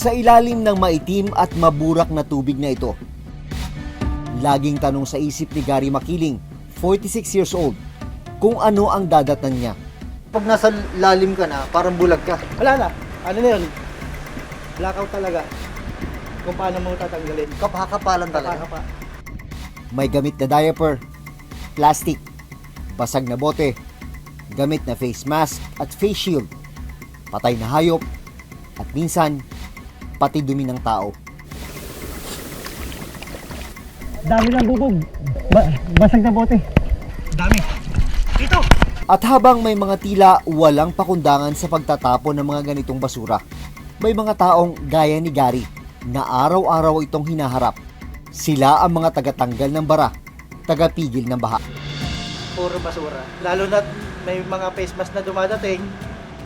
Sa ilalim ng maitim at maburak na tubig na ito, laging tanong sa isip ni Gary Makiling, 46 years old, kung ano ang dadatnan niya. Pag nasa lalim ka na, parang bulag ka. Wala na. Ano na yun? Blackout talaga. Kung paano mo tatanggalin. Kapakapalan talaga. Kapa. May gamit na diaper, plastic, basag na bote, gamit na face mask at face shield, patay na hayop, at minsan, pati dumi ng tao. Dami ng bubog. Ba- basag na bote. Dami. Dito! At habang may mga tila walang pakundangan sa pagtatapon ng mga ganitong basura, may mga taong gaya ni Gary na araw-araw itong hinaharap. Sila ang mga tagatanggal ng bara, tagapigil ng baha. Puro basura. Lalo na may mga face mask na dumadating.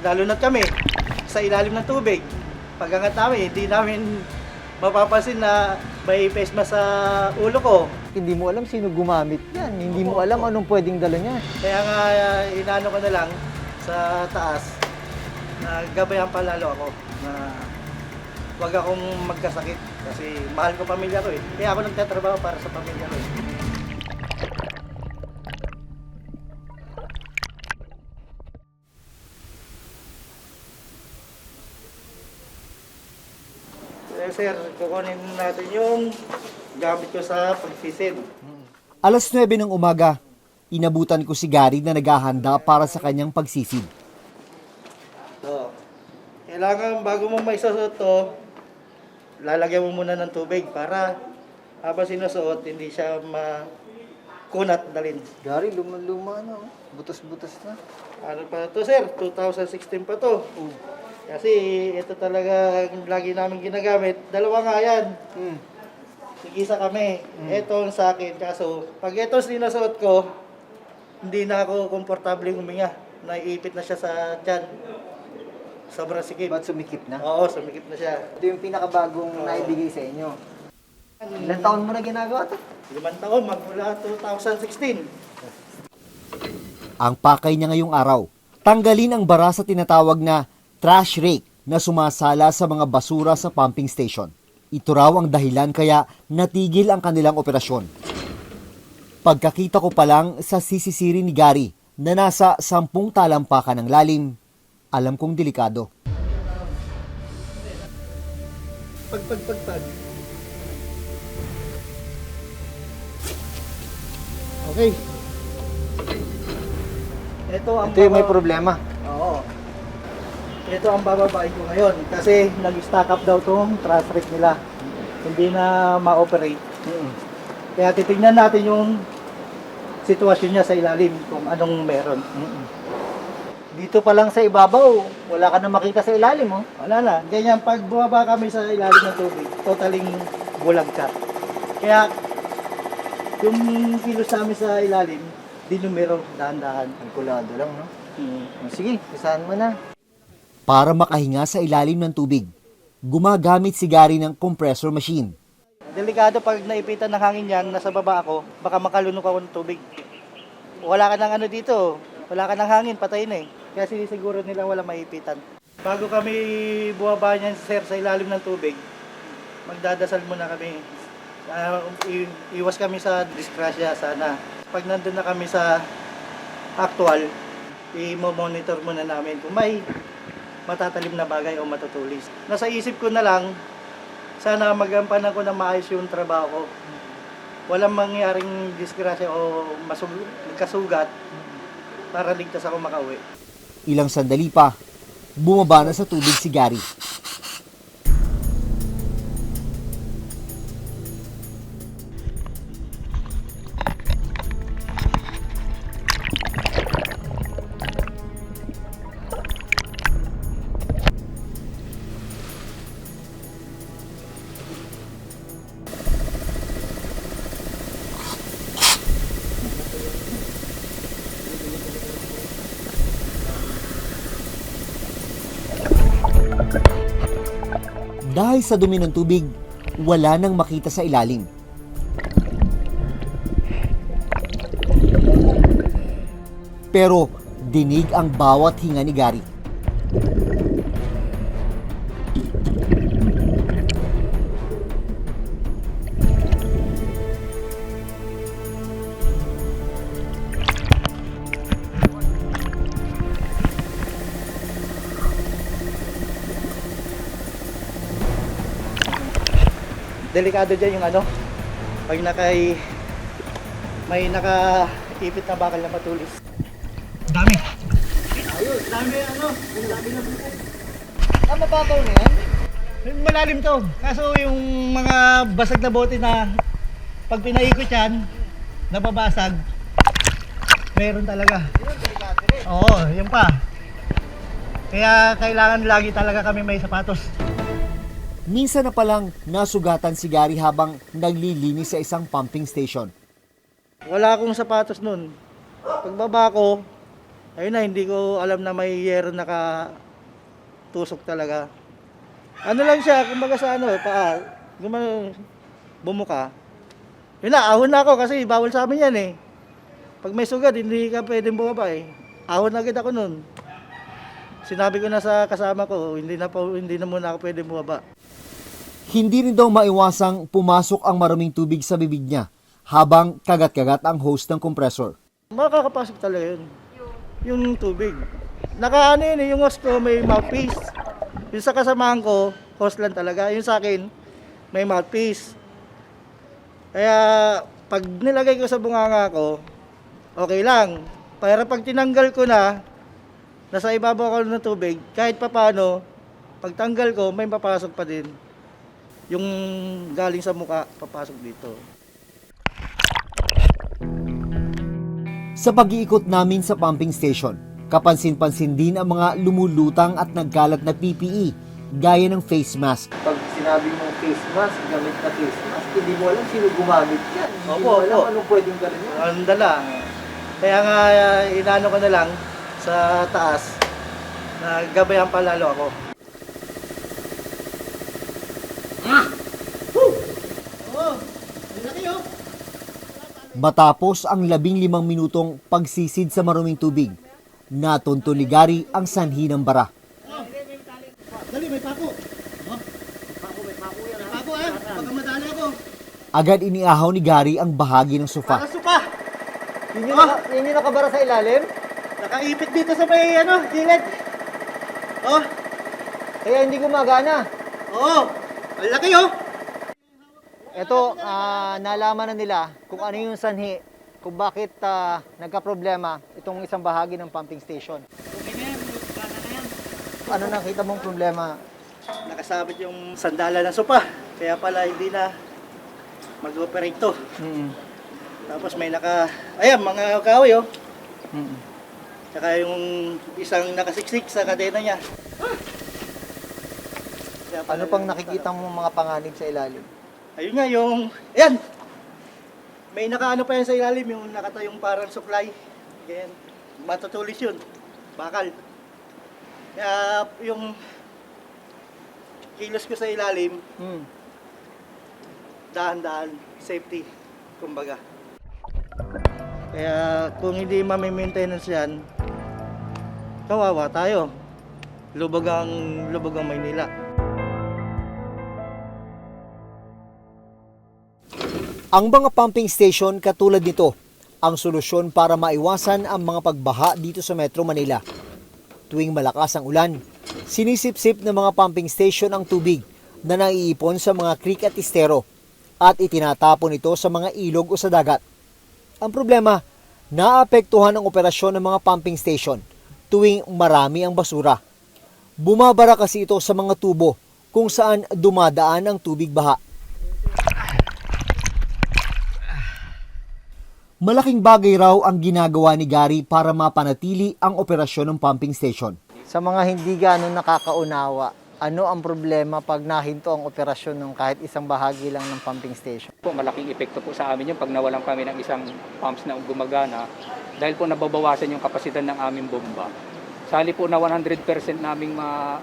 Lalo na kami sa ilalim ng tubig. Pag angat namin, hindi namin mapapansin na may face mask sa ulo ko. Hindi mo alam sino gumamit yan. Hindi mo alam anong pwedeng dala niya. Kaya nga, uh, inano ko na lang sa taas, na gabayan pa lalo ako na wag akong magkasakit kasi mahal ko pamilya ko eh. Kaya ako nagtatrabaho para sa pamilya ko eh. Eh, sir, kukunin natin yung gamit ko sa pagsisid. Alas 9 ng umaga, inabutan ko si Gary na naghahanda para sa kanyang pagsisid. So, kailangan bago mo may to, lalagyan mo muna ng tubig para habang sinusuot, hindi siya makunat dalin. Gary, luma-luma na. oh. Butas-butas na. Ano pa to sir? 2016 pa to. Kasi ito talaga ang lagi namin ginagamit. Dalawa nga yan. Hmm. Tig-isa kami. Ito ang sa akin. Kaso, pag ito sinusuot ko, hindi na ako komportable huminga. Naiipit na siya sa tiyan. Sobrang sikip. Ba't sumikip na? Oo, sumikip na siya. Ito yung pinakabagong naibigay sa inyo. Ilan taon mo na ginagawa to? Limang taon, magmula 2016. Ang pakay niya ngayong araw, tanggalin ang bara sa tinatawag na trash rake na sumasala sa mga basura sa pumping station. Ito raw ang dahilan kaya natigil ang kanilang operasyon. Pagkakita ko pa lang sa sisisiri ni Gary na nasa sampung talampakan ng lalim, alam kong delikado. Pag, pag, pag, pag. Okay. Ito ang Ito yung may baba- problema. Oo. Ito ang bababain ko ngayon kasi nag-stack up daw tong trash rate nila. Hindi na ma-operate. Kaya titignan natin yung sitwasyon niya sa ilalim kung anong meron. Dito pa lang sa ibabaw, wala ka na makita sa ilalim, oh. Wala na. Ganyan, pag bumaba kami sa ilalim ng tubig, totaling bulag ka. Kaya, yung kilos namin sa ilalim, di numero, dahan-dahan. Kalkulado lang, no? Hmm. Sige, isahan mo na. Para makahinga sa ilalim ng tubig, gumagamit si Gary ng compressor machine. Delikado pag naipitan ng hangin yan, nasa baba ako, baka makalunok ako ng tubig. Wala ka ng ano dito, wala ka ng hangin, patay na eh. Kaya sinisiguro nila wala maipitan. Bago kami buwaba niyan sir sa ilalim ng tubig, magdadasal muna kami. I- iwas kami sa disgrasya sana. Pag nandun na kami sa actual, i-monitor muna namin kung may matatalim na bagay o matutulis. Nasa isip ko na lang, sana magampanan ko na maayos yung trabaho ko. Walang mangyaring disgrasya o masug- magkasugat para ligtas ako makauwi. Ilang sandali pa, bumaba na sa tubig si Gary. Dahil sa dumi ng tubig, wala nang makita sa ilalim. Pero dinig ang bawat hinga ni Gary. Delikado dyan yung ano, pag nakay, may nakaipit na bakal na matulis. Dami. Ayun, dami ano, dami na Ah, mababaw na yan? Malalim to. Kaso yung mga basag na bote na pag pinaikot yan, nababasag, meron talaga. Oo, yun pa. Kaya kailangan lagi talaga kami may sapatos. Minsan na palang nasugatan si Gary habang naglilinis sa isang pumping station. Wala akong sapatos nun. Pagbaba ko, ayun na, hindi ko alam na may yero naka tusok talaga. Ano lang siya, kumbaga sa ano, paa, gumano, bumuka. Yun na, ahon na ako kasi bawal sa amin yan eh. Pag may sugat, hindi ka pwedeng bumaba eh. Ahon agad ako nun. Sinabi ko na sa kasama ko, hindi na, po, hindi na muna ako pwedeng bumaba. Hindi rin daw maiwasang pumasok ang maraming tubig sa bibig niya habang kagat-kagat ang hose ng kompresor. Makakapasok talaga yun. Yung tubig. Naka ano yun eh, yung hose ko may mouthpiece. Yung sa kasamahan ko, hose lang talaga. Yung sa akin, may mouthpiece. Kaya pag nilagay ko sa bunganga ko, okay lang. Pero pag tinanggal ko na, nasa ibabaw ko ng tubig, kahit papano, pagtanggal ko, may papasok pa din. Yung galing sa muka, papasok dito. Sa pag-iikot namin sa pumping station, kapansin-pansin din ang mga lumulutang at nagkalat na PPE gaya ng face mask. Pag sinabi mong face mask, gamit na face mask, hindi mo alam sino gumamit yan. Hindi Opo, mo alam opo. anong pwedeng gawin yan. Ang dala. Kaya nga, uh, inano ko na lang sa taas na gabayan pa lalo ako. Oh, laki oh. Matapos ang labing limang minutong pagsisid sa maruming tubig, natunto ni Gary ang sanhi ng bara. Dali, may pako. Oh. Ako. Agad iniahaw ni Gary ang bahagi ng sofa. Yun yung, naka, yun yung nakabara sa ilalim? Nakaipit dito sa may ano, gilid. Oh, Kaya hindi gumagana. oh. Ang laki oh. Ito, ah, nalaman na nila kung ano yung sanhi, kung bakit ah, nagka-problema itong isang bahagi ng pumping station. Ano nakita mong problema? Nakasabit yung sandala ng sopa. Kaya pala hindi na mag-operate to. Mm. Tapos may naka, ayan, mga kahoy oh. Mm. Tsaka yung isang nakasiksik sa kadena niya. Kaya Ano pang yung- nakikita mo mga panganib sa ilalim? Ayun nga, yung, ayan! May nakaano pa yan sa ilalim, yung nakatayong parang supply. Ganyan, matutulis yun. Bakal. Kaya yung kilos ko sa ilalim, Mm. dahan-dahan, safety, kumbaga. Kaya kung hindi ma-maintenance yan, kawawa tayo. Lubog ang, lubog ang Maynila. Ang mga pumping station katulad nito ang solusyon para maiwasan ang mga pagbaha dito sa Metro Manila. Tuwing malakas ang ulan, sinisipsip ng mga pumping station ang tubig na naiipon sa mga creek at istero at itinatapon ito sa mga ilog o sa dagat. Ang problema, naapektuhan ang operasyon ng mga pumping station tuwing marami ang basura. Bumabara kasi ito sa mga tubo kung saan dumadaan ang tubig baha. Malaking bagay raw ang ginagawa ni Gary para mapanatili ang operasyon ng pumping station. Sa mga hindi gano'n nakakaunawa, ano ang problema pag nahinto ang operasyon ng kahit isang bahagi lang ng pumping station? po malaking epekto po sa amin yung pag nawalan kami ng isang pumps na gumagana dahil po nababawasan yung kapasidad ng aming bomba. Sali po na 100% naming ma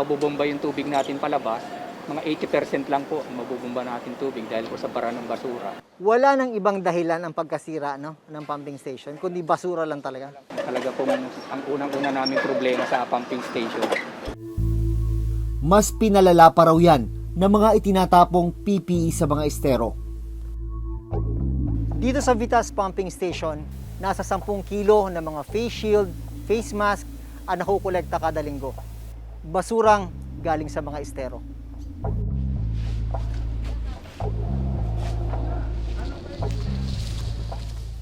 mabubomba yung tubig natin palabas, mga 80% lang po ang mabubumba natin tubig dahil po sa bara ng basura. Wala nang ibang dahilan ang pagkasira no, ng pumping station, kundi basura lang talaga. Talaga pong ang unang-una namin problema sa pumping station. Mas pinalala pa raw yan ng mga itinatapong PPE sa mga estero. Dito sa Vitas Pumping Station, nasa 10 kilo ng mga face shield, face mask ang nakukolekta kada linggo. Basurang galing sa mga estero.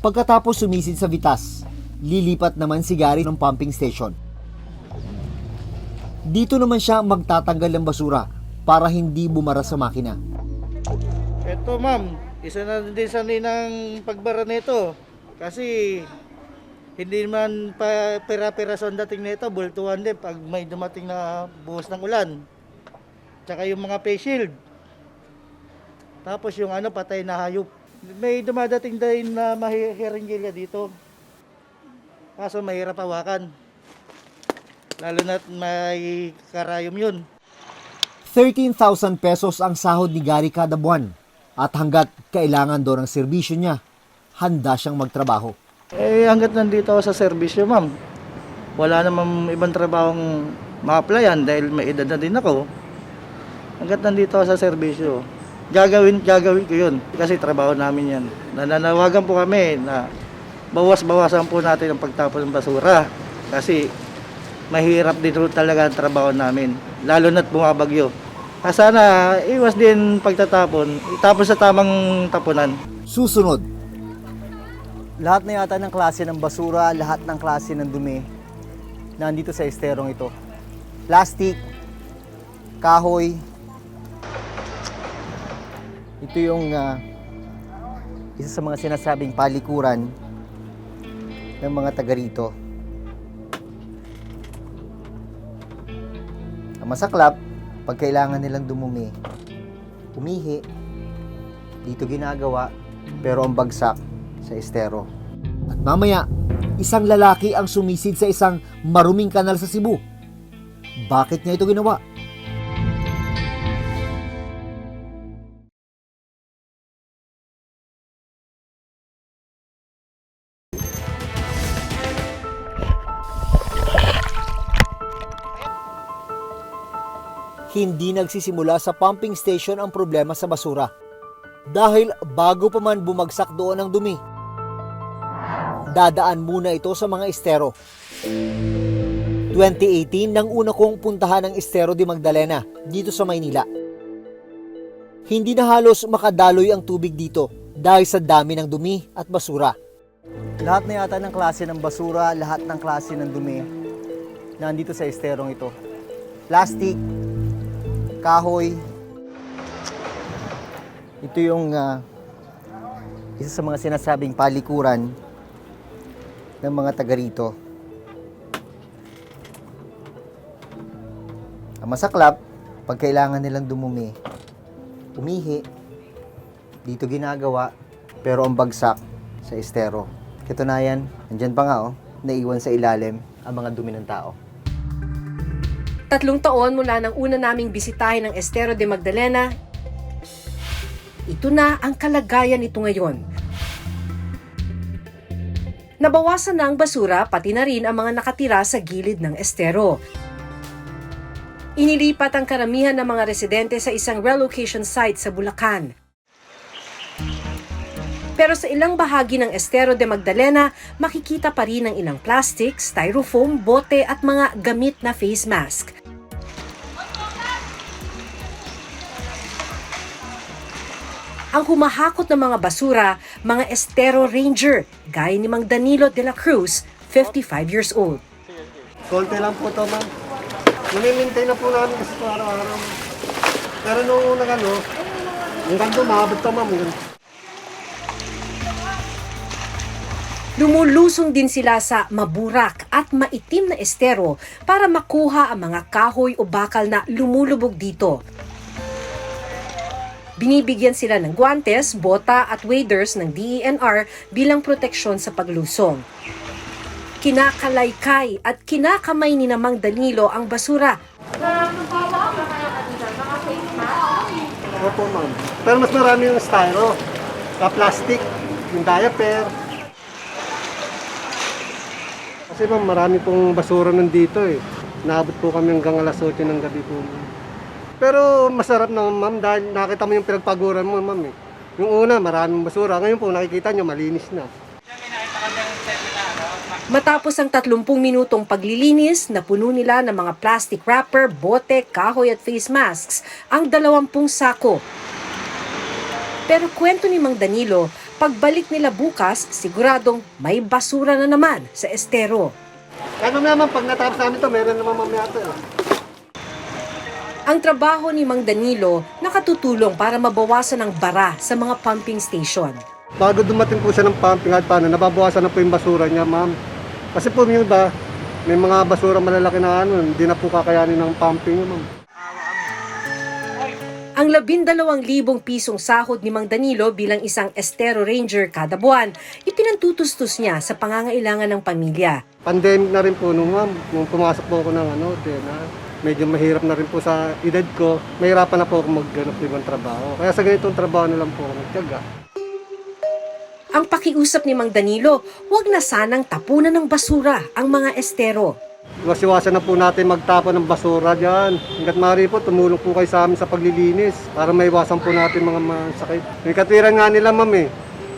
Pagkatapos sumisid sa Vitas, lilipat naman si Gary ng pumping station. Dito naman siya magtatanggal ng basura para hindi bumara sa makina. Ito ma'am, isa na din sa ng pagbara nito. Kasi hindi man pa pera-peraso ang dating nito, bultuhan din pag may dumating na buhos ng ulan. Tsaka yung mga face shield. Tapos yung ano, patay na hayop. May dumadating din na mahihiringgilya dito. Kaso mahirap hawakan. Lalo na't may karayom yun. 13,000 pesos ang sahod ni Gary kada buwan. At hanggat kailangan doon ng serbisyo niya, handa siyang magtrabaho. Eh, hanggat nandito ako sa serbisyo, ma'am, wala namang ibang trabahong ma-applyan dahil may edad na din ako. Hanggat nandito ako sa serbisyo, gagawin, gagawin ko yun. Kasi trabaho namin yan. Nananawagan po kami na bawas-bawasan po natin ang pagtapon ng basura. Kasi mahirap din talaga ang trabaho namin. Lalo na't bumabagyo. Ah, sana iwas din pagtatapon. Itapon sa tamang tapunan. Susunod, Lahat na yata ng klase ng basura, lahat ng klase ng dumi, nandito sa esterong ito. Plastic, kahoy. Ito yung ah, isa sa mga sinasabing palikuran ng mga taga rito. Ang masaklap, pag kailangan nilang dumumi, umihi, dito ginagawa, pero ang bagsak sa estero. at mamaya, isang lalaki ang sumisid sa isang maruming kanal sa Cebu. Bakit niya ito ginawa? Hindi nagsisimula sa pumping station ang problema sa basura. Dahil bago pa man bumagsak doon ang dumi, dadaan muna ito sa mga estero. 2018 nang una kong puntahan ang Estero de Magdalena dito sa Maynila. Hindi na halos makadaloy ang tubig dito dahil sa dami ng dumi at basura. Lahat na yata ng klase ng basura, lahat ng klase ng dumi, nandito sa esterong ito. Plastic, kahoy. Ito yung ah, isa sa mga sinasabing palikuran ng mga taga rito. Ang masaklap, pag kailangan nilang dumumi, umihi, dito ginagawa, pero ang bagsak sa estero. Katunayan, nandyan pa nga oh, naiwan sa ilalim ang mga dumi ng tao. Tatlong taon mula nang una naming bisitahin ang Estero de Magdalena, ito na ang kalagayan nito ngayon. Nabawasan na ang basura pati na rin ang mga nakatira sa gilid ng estero. Inilipat ang karamihan ng mga residente sa isang relocation site sa Bulacan. Pero sa ilang bahagi ng Estero de Magdalena, makikita pa rin ang ilang plastic, styrofoam, bote at mga gamit na face mask. Ang humahakot ng mga basura, mga Estero Ranger, gaya ni Mang Danilo de la Cruz, 55 years old. Konti lang po ito, ma'am. Minimintay na po namin kasi ito araw-araw. Pero nung unang ano, hanggang dumabot to, ma'am. Lumulusong din sila sa maburak at maitim na estero para makuha ang mga kahoy o bakal na lumulubog dito. Binibigyan sila ng guantes, bota at waders ng DENR bilang proteksyon sa paglusong. Kinakalaykay at kinakamay ni Namang Danilo ang basura. Opo, ma'am. Pero mas marami yung styro. Plastic, yung diaper. Kasi ma'am, marami pong basura nandito eh. Naabot po kami hanggang alas 8 ng gabi po. ma'am. Pero masarap naman ma'am dahil nakita mo yung pinagpaguran mo ma'am eh. Yung una, maraming basura. Ngayon po nakikita nyo, malinis na. Matapos ang 30 minutong paglilinis, napuno nila ng mga plastic wrapper, bote, kahoy at face masks ang 20 sako. Pero kwento ni Mang Danilo, pagbalik nila bukas, siguradong may basura na naman sa estero. Kaya ma'am naman, pag natapos namin to, meron naman mamaya to. eh. Ang trabaho ni Mang Danilo nakatutulong para mabawasan ang bara sa mga pumping station. Bago dumating po siya ng pumping at paano, nababawasan na po yung basura niya, ma'am. Kasi po yung iba, may mga basura malalaki na ano, hindi na po kakayanin ng pumping ma'am. Ang 12,000 pisong sahod ni Mang Danilo bilang isang estero ranger kada buwan, ipinantutustos niya sa pangangailangan ng pamilya. Pandemic na rin po nung ma'am, nung pumasok po ako ng ano, din, ha, medyo mahirap na rin po sa edad ko, mahirapan na po ako magganap ibang trabaho. Kaya sa ganitong trabaho na lang po ako nagtyaga. Ang pakiusap ni Mang Danilo, huwag na sanang tapunan ng basura ang mga estero. Iwas-iwasan na po natin magtapon ng basura dyan. Hanggat maaari po, tumulong po kayo sa amin sa paglilinis para maiwasan po natin mga masakit. May katwiran nga nila ma'am eh.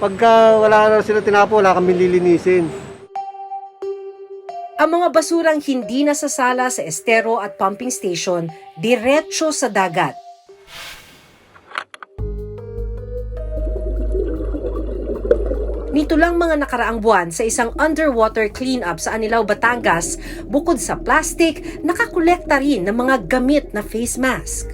Pagka wala na sila tinapo, wala kami lilinisin. Ang mga basurang hindi nasasala sa estero at pumping station, diretso sa dagat. Nito lang mga nakaraang buwan sa isang underwater cleanup sa Anilao, Batangas, bukod sa plastic, nakakolekta rin ng mga gamit na face mask.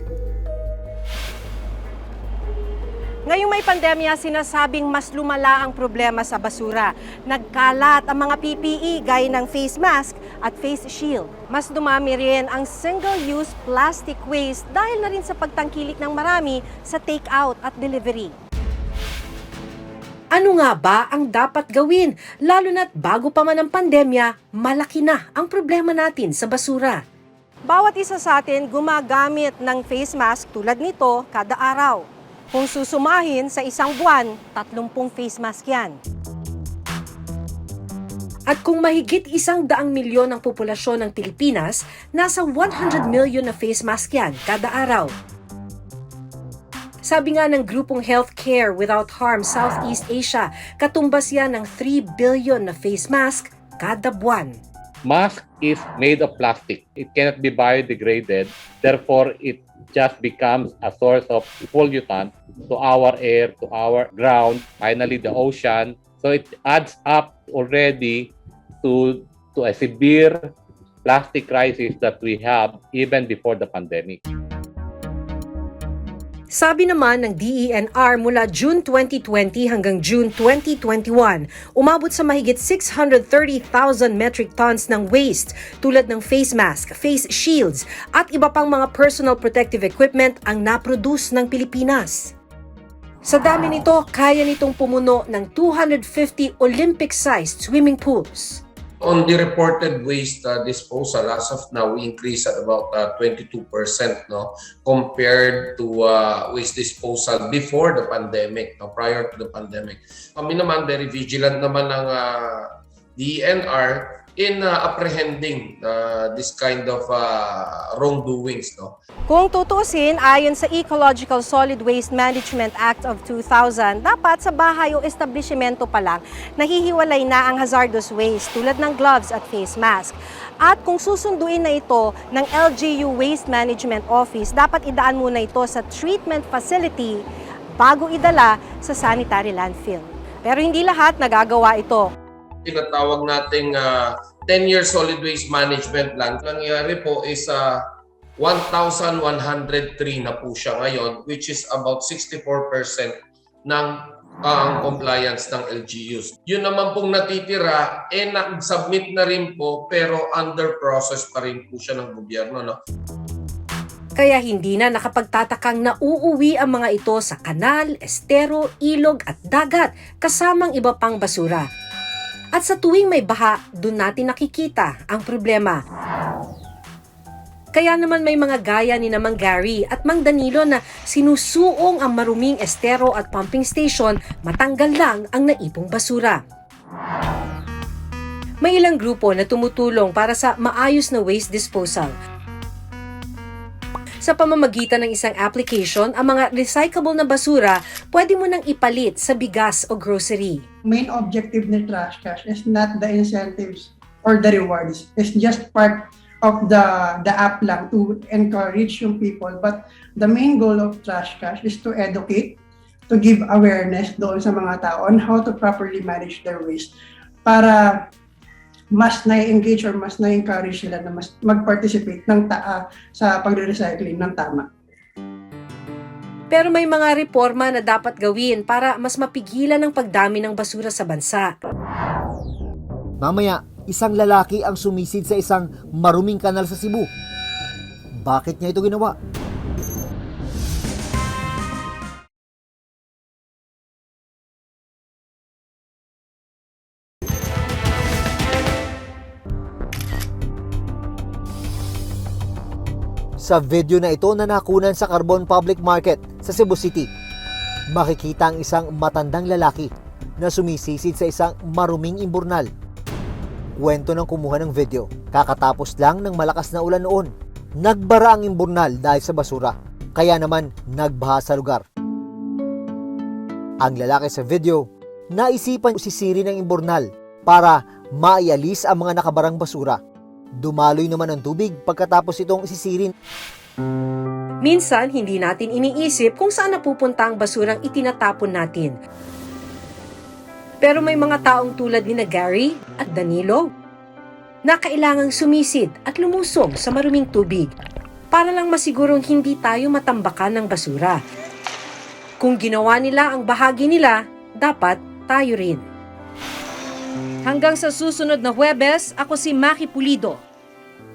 Ngayong may pandemya, sinasabing mas lumala ang problema sa basura. Nagkalat ang mga PPE gaya ng face mask at face shield. Mas dumami rin ang single-use plastic waste dahil na rin sa pagtangkilik ng marami sa take-out at delivery. Ano nga ba ang dapat gawin? Lalo na't bago pa man ang pandemya, malaki na ang problema natin sa basura. Bawat isa sa atin gumagamit ng face mask tulad nito kada araw. Kung susumahin sa isang buwan, 30 face mask yan. At kung mahigit isang daang milyon ang populasyon ng Pilipinas, nasa 100 million na face mask yan kada araw. Sabi nga ng grupong Healthcare Without Harm Southeast Asia, katumbas yan ng 3 billion na face mask kada buwan. mask is made of plastic. It cannot be biodegraded. Therefore, it just becomes a source of pollutant to our air, to our ground, finally the ocean. So it adds up already to to a severe plastic crisis that we have even before the pandemic. Sabi naman ng DENR mula June 2020 hanggang June 2021, umabot sa mahigit 630,000 metric tons ng waste tulad ng face mask, face shields at iba pang mga personal protective equipment ang naproduce ng Pilipinas. Sa dami nito, kaya nitong pumuno ng 250 Olympic-sized swimming pools. On the reported waste uh, disposal, as of now, we increase at about uh, 22% no, compared to uh, waste disposal before the pandemic, no, prior to the pandemic. Kami naman, very vigilant naman ng uh, DNR in uh, apprehending uh, this kind of uh, wrongdoings. No. Kung tutusin, ayon sa Ecological Solid Waste Management Act of 2000, dapat sa bahay o establishmento pa lang, nahihiwalay na ang hazardous waste tulad ng gloves at face mask. At kung susunduin na ito ng LGU Waste Management Office, dapat idaan muna ito sa treatment facility bago idala sa sanitary landfill. Pero hindi lahat nagagawa ito. Tinatawag nating uh, 10-year solid waste management plan. Nangyari po is uh, 1,103 na po siya ngayon, which is about 64% ng uh, ang compliance ng LGUs. Yun naman pong natitira, eh nag-submit na rin po pero under process pa rin po siya ng gobyerno. No? Kaya hindi na nakapagtatakang nauuwi ang mga ito sa kanal, estero, ilog at dagat kasamang iba pang basura. At sa tuwing may baha, doon natin nakikita ang problema. Kaya naman may mga gaya ni na Mang Gary at Mang Danilo na sinusuong ang maruming estero at pumping station matanggal lang ang naipong basura. May ilang grupo na tumutulong para sa maayos na waste disposal. Sa pamamagitan ng isang application, ang mga recyclable na basura pwede mo nang ipalit sa bigas o grocery. main objective ng trash cash is not the incentives or the rewards. It's just part of the the app lang to encourage yung people. But the main goal of trash cash is to educate, to give awareness doon sa mga tao on how to properly manage their waste para mas na-engage or mas na-encourage sila na mas mag-participate ng taa sa pagre-recycling ng tama. Pero may mga reforma na dapat gawin para mas mapigilan ang pagdami ng basura sa bansa. Mamaya, isang lalaki ang sumisid sa isang maruming kanal sa Cebu. Bakit niya ito ginawa? Sa video na ito na nakunan sa Carbon Public Market sa Cebu City, makikita ang isang matandang lalaki na sumisisid sa isang maruming imburnal. Kwento ng kumuha ng video, kakatapos lang ng malakas na ulan noon. Nagbara ang imburnal dahil sa basura, kaya naman nagbaha sa lugar. Ang lalaki sa video, naisipan sisirin ng imburnal para maialis ang mga nakabarang basura. Dumaloy naman ang tubig pagkatapos itong sisirin Minsan, hindi natin iniisip kung saan napupunta ang basurang itinatapon natin. Pero may mga taong tulad ni na Gary at Danilo na kailangang sumisid at lumusog sa maruming tubig para lang masigurong hindi tayo matambakan ng basura. Kung ginawa nila ang bahagi nila, dapat tayo rin. Hanggang sa susunod na Huwebes, ako si Maki Pulido,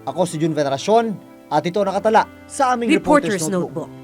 Ako si Jun Veneracion at ito nakatala sa aming Reporter's Reporter's Notebook. Notebook.